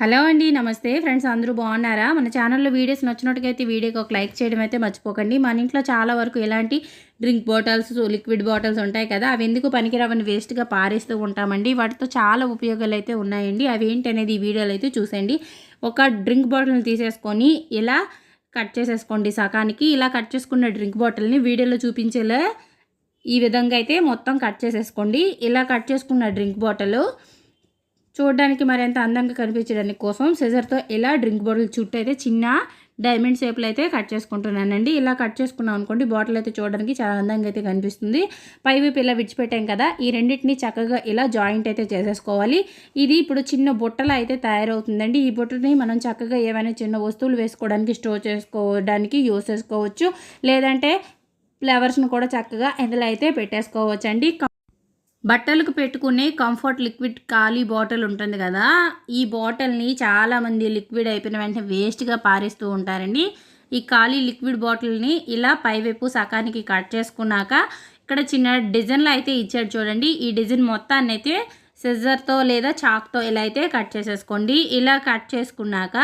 Hello అండి నమస్తే. Friends అందరూ బాగున్నారా? మన ఛానల్లో వీడియోస్ నచ్చినట్టుకైతే వీడియోకి ఒక లైక్ చేయడం అయితే మర్చిపోకండి. మన ఇంట్లో చాలా వరకు ఎలాంటి డ్రింక్ బాటిల్స్ లిక్విడ్ బాటిల్స్ ఉంటాయి కదా అవి ఎందుకు పనికిరావని వేస్ట్గా పారేస్తూ ఉంటామండి. వాటితో చాలా ఉపయోగాలు అయితే ఉన్నాయండి. అవి ఏంటి అనేది ఈ వీడియోలో అయితే చూసేయండి. ఒక డ్రింక్ బాటిల్ని తీసేసుకొని ఇలా కట్ చేసేసుకోండి సకానికి ఇలా కట్ చేసుకున్న డ్రింక్ బాటిల్ని వీడియోలో చూపించేలా ఈ విధంగా అయితే మొత్తం కట్ చేసేసుకోండి. ఇలా కట్ చేసుకున్న డ్రింక్ బాటిల్ చూడడానికి మరింత అందంగా కనిపించడానికి కోసం సిజర్తో ఇలా డ్రింక్ బాటిల్ చుట్టూ అయితే చిన్న డైమండ్ షేప్లో అయితే కట్ చేసుకుంటున్నానండి. ఇలా కట్ చేసుకున్నాం అనుకోండి బాటిల్ అయితే చూడడానికి చాలా అందంగా అయితే కనిపిస్తుంది. పైవైపు ఇలా విడిచిపెట్టాం కదా ఈ రెండింటిని చక్కగా ఇలా జాయింట్ అయితే చేసేసుకోవాలి. ఇది ఇప్పుడు చిన్న బుట్టలు అయితే తయారవుతుందండి. ఈ బుట్టని మనం చక్కగా ఏమైనా చిన్న వస్తువులు వేసుకోవడానికి స్టోర్ చేసుకోవడానికి యూస్ చేసుకోవచ్చు. లేదంటే ఫ్లవర్స్ను కూడా చక్కగా ఇందులో అయితే పెట్టేసుకోవచ్చు అండి బట్టలకు పెట్టుకునే కంఫర్ట్ లిక్విడ్ ఖాళీ బాటిల్ ఉంటుంది కదా ఈ బాటిల్ని చాలామంది లిక్విడ్ అయిపోయిన వెంటనే వేస్ట్గా పారేస్తూ ఉంటారండి. ఈ ఖాళీ లిక్విడ్ బాటిల్ని ఇలా పైవైపు సకానికి కట్ చేసుకున్నాక ఇక్కడ చిన్న డిజైన్లో అయితే ఇచ్చాడు చూడండి. ఈ డిజైన్ మొత్తాన్ని అయితే సిజర్తో లేదా చాక్తో ఇలా అయితే కట్ చేసేసుకోండి. ఇలా కట్ చేసుకున్నాక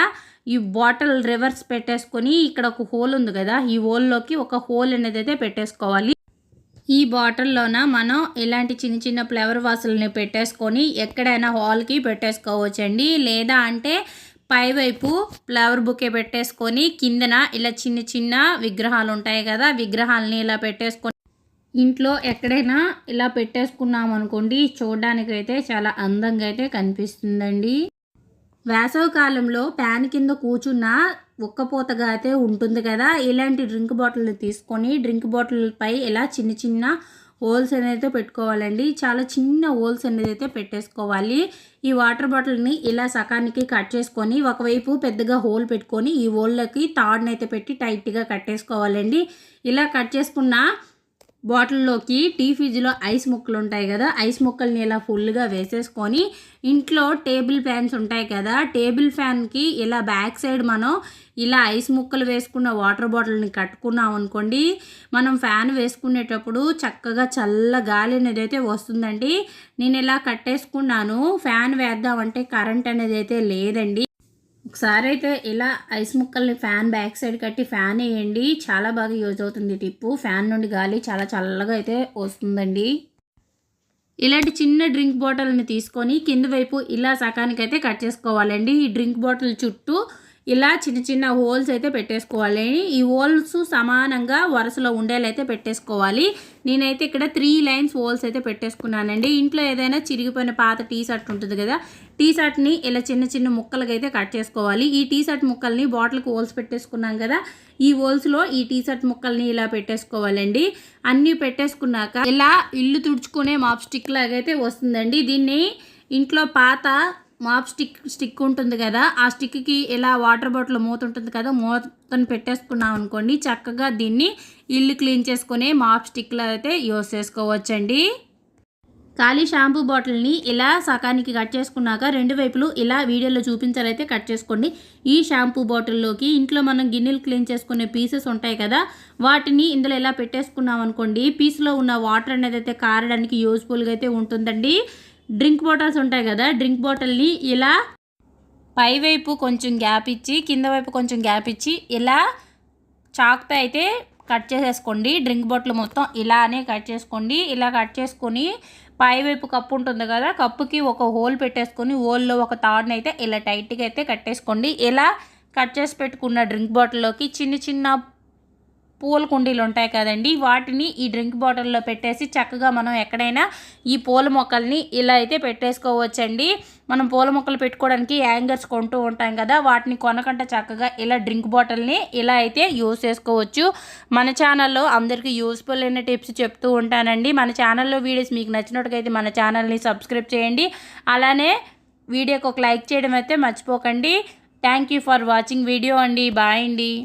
ఈ బాటిల్ రివర్స్ పెట్టేసుకొని ఇక్కడ ఒక హోల్ ఉంది కదా ఈ హోల్లోకి ఒక హోల్ అనేది అయితే పెట్టేసుకోవాలి. ఈ బాటిల్లోన మనం ఇలాంటి చిన్న చిన్న ఫ్లవర్ వాసులని పెట్టేసుకొని ఎక్కడైనా హాల్కి పెట్టేసుకోవచ్చండి. లేదా అంటే పైవైపు ఫ్లవర్ బుకే పెట్టేసుకొని కిందన ఇలా చిన్న చిన్న విగ్రహాలు ఉంటాయి కదా విగ్రహాలని ఇలా పెట్టేసుకొని ఇంట్లో ఎక్కడైనా ఇలా పెట్టేసుకున్నాం అనుకోండి చూడడానికైతే చాలా అందంగా అయితే కనిపిస్తుందండి. వేసవకాలంలో ఫ్యాన్ కింద కూర్చున్న ఉక్కపోతగా అయితే ఉంటుంది కదా. ఇలాంటి డ్రింక్ బాటిల్ తీసుకొని డ్రింక్ బాటిల్ పై ఇలా చిన్న చిన్న హోల్స్ అనేది పెట్టుకోవాలండి. చాలా చిన్న హోల్స్ అనేది అయితే పెట్టేసుకోవాలి. ఈ వాటర్ బాటిల్ని ఇలా సకానికి కట్ చేసుకొని ఒకవైపు పెద్దగా హోల్ పెట్టుకొని ఈ హోల్లోకి తాడునైతే అయితే పెట్టి టైట్గా కట్టేసుకోవాలండి. ఇలా కట్ చేసుకున్న బాటిల్లోకి టీ ఫ్రిడ్జ్లో ఐస్ ముక్కలు ఉంటాయి కదా ఐస్ ముక్కల్ని ఇలా ఫుల్గా వేసేసుకొని ఇంట్లో టేబుల్ ఫ్యాన్స్ ఉంటాయి కదా టేబుల్ ఫ్యాన్కి ఇలా బ్యాక్ సైడ్ మనం ఇలా ఐస్ ముక్కలు వేసుకున్న వాటర్ బాటిల్ని కట్టుకున్నాం అనుకోండి మనం ఫ్యాన్ వేసుకునేటప్పుడు చక్కగా చల్ల గాలి అనేది అయితే వస్తుందండి. నేను ఇలా కట్టేసుకున్నాను ఫ్యాన్ వేద్దామంటే కరెంట్ అనేది అయితే లేదండి. ఒకసారి అయితే ఇలా ఐస్ ముక్కల్ని ఫ్యాన్ బ్యాక్ సైడ్ కట్టి ఫ్యాన్ వేయండి. చాలా బాగా యూజ్ అవుతుంది టిప్పు. ఫ్యాన్ నుండి గాలి చాలా చల్లగా అయితే వస్తుందండి. ఇలాంటి చిన్న డ్రింక్ బాటిల్ని తీసుకొని కింద వైపు ఇలా సకానికి అయితే కట్ చేసుకోవాలండి. ఈ డ్రింక్ బాటిల్ చుట్టూ ఇలా చిన్న చిన్న హోల్స్ అయితే పెట్టేసుకోవాలి. ఈ హోల్స్ సమానంగా వరుసలో ఉండేలా అయితే పెట్టేసుకోవాలి. నేనైతే ఇక్కడ త్రీ లైన్స్ హోల్స్ అయితే పెట్టేసుకున్నానండి. ఇంట్లో ఏదైనా చిరిగిపోయిన పాత టీ షర్ట్ ఉంటుంది కదా టీ షర్ట్ని ఇలా చిన్న చిన్న ముక్కలకి అయితే కట్ చేసుకోవాలి. ఈ టీ షర్ట్ ముక్కల్ని బాటిల్కి హోల్స్ పెట్టేసుకున్నాం కదా ఈ హోల్స్లో ఈ టీ షర్ట్ ముక్కల్ని ఇలా పెట్టేసుకోవాలండి. అన్నీ పెట్టేసుకున్నాక ఇలా ఇల్లు తుడుచుకునే మాప్ స్టిక్ లాగైతే వస్తుందండి. దీన్ని ఇంట్లో పాత మాప్ స్టిక్ స్టిక్ ఉంటుంది కదా ఆ స్టిక్కి ఇలా వాటర్ బాటిల్ మూత ఉంటుంది కదా మూతను పెట్టేసుకున్నాం అనుకోండి చక్కగా దీన్ని ఇల్లు క్లీన్ చేసుకునే మాప్ స్టిక్లో అయితే యూస్ చేసుకోవచ్చండి. ఖాళీ షాంపూ బాటిల్ని ఇలా సకానికి కట్ చేసుకున్నాక రెండు వైపులు ఇలా వీడియోలో చూపించాలైతే కట్ చేసుకోండి. ఈ షాంపూ బాటిల్లోకి ఇంట్లో మనం గిన్నెలు క్లీన్ చేసుకునే పీసెస్ ఉంటాయి కదా వాటిని ఇందులో ఇలా పెట్టేసుకున్నాం అనుకోండి పీస్లో ఉన్న వాటర్ అనేది అయితే కారడానికి యూజ్ఫుల్గా అయితే ఉంటుందండి. డ్రింక్ బాటిల్స్ ఉంటాయి కదా డ్రింక్ బాటిల్ని ఇలా పైవైపు కొంచెం గ్యాప్ ఇచ్చి కింద వైపు కొంచెం గ్యాప్ ఇచ్చి ఇలా చాక్తో అయితే కట్ చేసేసుకోండి. డ్రింక్ బాటిల్ మొత్తం ఇలానే కట్ చేసుకోండి. ఇలా కట్ చేసుకొని పైవైపు కప్పు ఉంటుంది కదా కప్పుకి ఒక హోల్ పెట్టేసుకొని హోల్లో ఒక తాడుని అయితే ఇలా టైట్గా అయితే కట్టేసుకోండి. ఇలా కట్ చేసి పెట్టుకున్న డ్రింక్ బాటిల్లోకి చిన్న చిన్న పూల కుండీలు ఉంటాయి కదండి. వాటిని ఈ డ్రింక్ బాటిల్లో పెట్టేసి చక్కగా మనం ఎక్కడైనా ఈ పూల మొక్కల్ని ఇలా అయితే పెట్టేసుకోవచ్చండి. మనం పూల మొక్కలు పెట్టుకోవడానికి యాంగర్స్ కొంటూ ఉంటాం కదా. వాటిని కొనకంటే చక్కగా ఇలా డ్రింక్ బాటిల్ని ఇలా అయితే యూస్ చేసుకోవచ్చు. మన ఛానల్లో అందరికీ యూస్ఫుల్ అయిన టిప్స్ చెప్తూ ఉంటానండి. మన ఛానల్లో వీడియోస్ మీకు నచ్చినట్టుగైతే మన ఛానల్ని సబ్స్క్రైబ్ చేయండి. అలానే వీడియోకి ఒక లైక్ చేయడం అయితే మర్చిపోకండి. Thank you for watching video అండి. బాయ్ అండి.